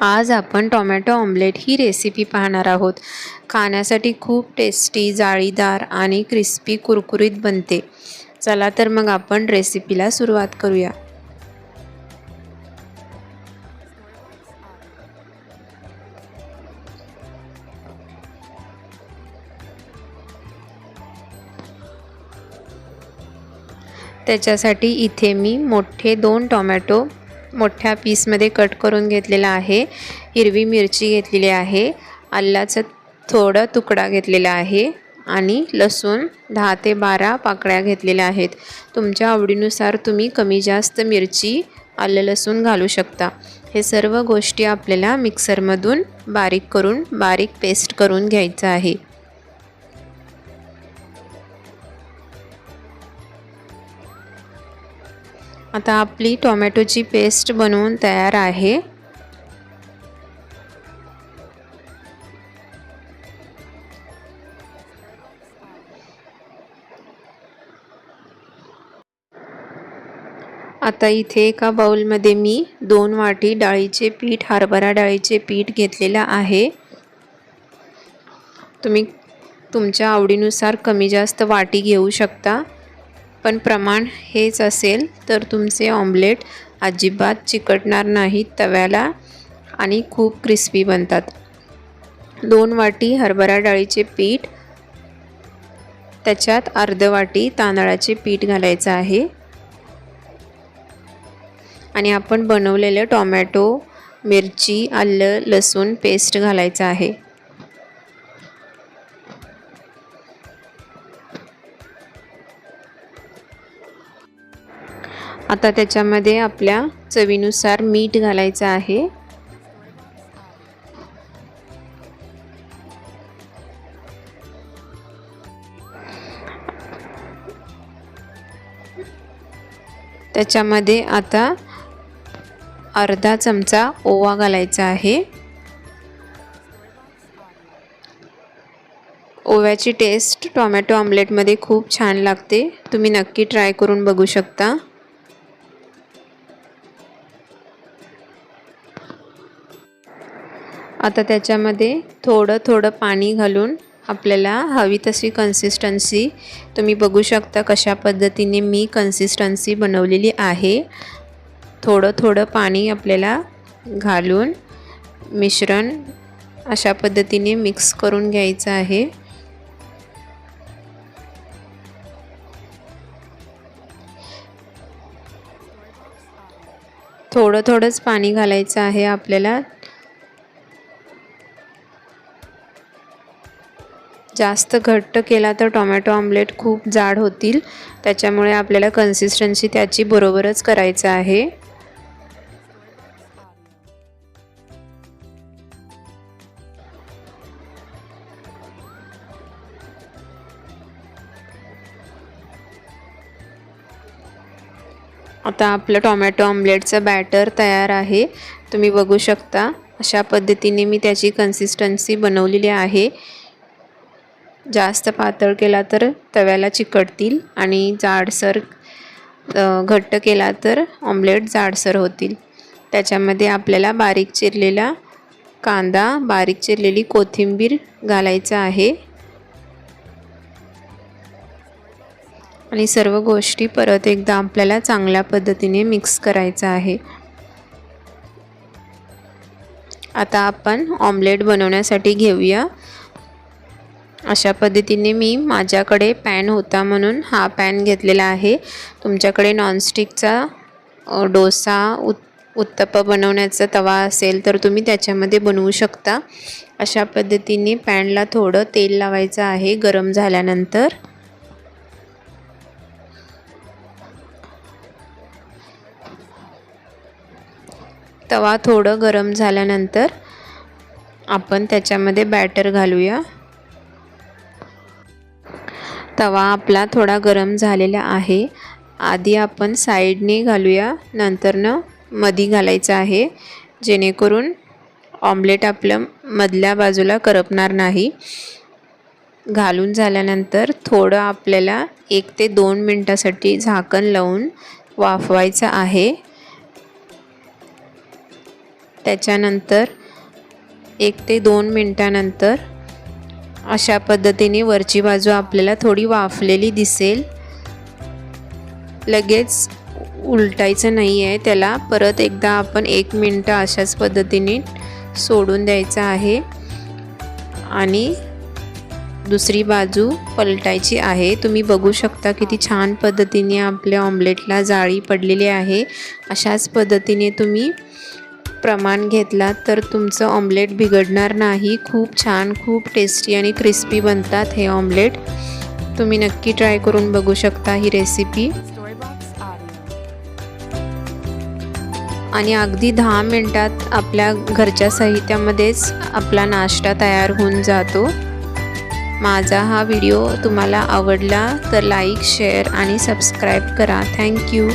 आज आपण tomato omelette ही recipe पाहणार आहोत. खाण्यासाठी खूप टेस्टी जाळीदार आणि क्रिस्पी कुरकुरीत बनते. चला तर मग आपण रेसिपीला सुरुवात करूया. त्याच्यासाठी इथे मी मोठे दोन टोमॅटो मोठ्या पीसमध्ये कट करून घेतलेला आहे. हिरवी मिरची घेतलेली आहे. आल्याचं थोडं तुकडा घेतलेला आहे. आणि लसूण दहा ते बारा पाकळ्या घेतलेल्या आहेत. तुमच्या आवडीनुसार तुम्ही कमी जास्त मिरची आलं लसूण घालू शकता. हे सर्व गोष्टी आपल्याला मिक्सरमधून बारीक करून बारीक पेस्ट करून घ्यायचं आहे. आता आपली टोमॅटोची पेस्ट बनवून तयार आहे. आता इथे एका बाउलमध्ये मी दोन वाटी डाळीचे पीठ हरभरा डाळीचे पीठ घेतलेलं आहे. तुम्ही तुमच्या आवडीनुसार कमी जास्त वाटी घेऊ शकता. पण प्रमाण हेच असेल तर तुमचे ऑमलेट अजिबात चिकटणार नाहीत तव्याला आणि खूप क्रिस्पी बनतात. दोन वाटी हरभरा डाळीचे पीठ त्याच्यात अर्ध वाटी तांदळाचे पीठ घालायचं आहे. आणि आपण बनवलेलं टॉमॅटो मिरची आलं लसूण पेस्ट घालायचं आहे. आता त्याच्यामध्ये आपल्या चवीनुसार मीठ घालायचं आहे. त्याच्यामध्ये आता अर्धा चमचा ओवा घालायचा आहे. ओव्याची टेस्ट टोमॅटो ऑमलेटमध्ये खूप छान लागते. तुम्ही नक्की ट्राय करून बघू शकता. आता त्याच्यामध्ये थोडं थोडं पाणी घालून आपल्याला हवी तशी कन्सिस्टन्सी तुम्ही बघू शकता कशा पद्धतीने मी कन्सिस्टन्सी बनवलेली आहे. थोडं थोडं पाणी आपल्याला घालून मिश्रण अशा पद्धतीने मिक्स करून घ्यायचं आहे. थोडं थोडंच पाणी घालायचं आहे आपल्याला. जास्त घट्ट केला तर टोमॅटो ऑमलेट खूप जाड होतील. त्याच्यामुळे आपल्याला कन्सिस्टन्सी त्याची बरोबरच करायचं आहे. आता आपलं टोमॅटो ऑमलेटचं बॅटर तयार आहे. तुम्ही बघू शकता अशा पद्धतीने मी त्याची कन्सिस्टन्सी बनवलेली आहे. जास्त पातळ केला तर तव्याला चिकटतील आणि जाडसर घट्ट केला तर ऑमलेट जाडसर होतील. त्याच्यामध्ये आपल्याला बारीक चिरलेला कांदा बारीक चिरलेली कोथिंबीर घालायचं आहे. आणि सर्व गोष्टी परत एकदा आपल्याला चांगल्या पद्धतीने मिक्स करायचं आहे. आता आपण ऑमलेट बनवण्यासाठी घेऊया. अशा पद्धतीने मी माझ्याकडे पॅन होता म्हणून हा पॅन घेतलेला आहे. तुमच्याकडे नॉनस्टिकचा डोसा उत् उत्तप बनवण्याचा तवा असेल तर तुम्ही त्याच्यामध्ये बनवू शकता. अशा पद्धतीने पॅनला थोडं तेल लावायचं आहे गरम झाल्यानंतर. तवा थोडं गरम झाल्यानंतर आपण त्याच्यामध्ये बॅटर घालूया. तवा आपला थोडा गरम झालेला आहे. आधी आपण साईडने घालूया. नंतरनं मधी घालायचं आहे. जेणेकरून ऑमलेट आपलं मधल्या बाजूला करपणार नाही. घालून झाल्यानंतर थोडं आपल्याला एक ते दोन मिनटासाठी झाकण लावून वाफवायचं आहे. त्याच्यानंतर एक ते दोन मिनटानंतर अशा पद्धतीने वरची बाजू आपल्याला थोडी वाफलेली दिसेल. लगेच उलटायचं नाही आहे त्याला परत एकदा आपण एक मिनटं अशाच पद्धतीने सोडून द्यायचं आहे. आणि दुसरी बाजू पलटायची आहे. तुम्ही बघू शकता किती छान पद्धतीने आपल्या ऑमलेटला जाळी पडलेली आहे. अशाच पद्धतीने तुम्ही प्रमाण घेतला तर तुमचं ऑमलेट बिघडणार नाही. खूप छान खूप टेस्टी आणि क्रिस्पी बनतात हे ऑमलेट तुम्ही नक्की ट्राय करून बघू शकता ही रेसिपी आणि अगदी दहा मिनटात आपल्या घरच्या साहित्यामध्येच आपला नाश्ता तयार होऊन जातो. माझा हा व्हिडिओ तुम्हाला आवडला तर लाईक शेअर आणि सबस्क्राईब करा. Thank you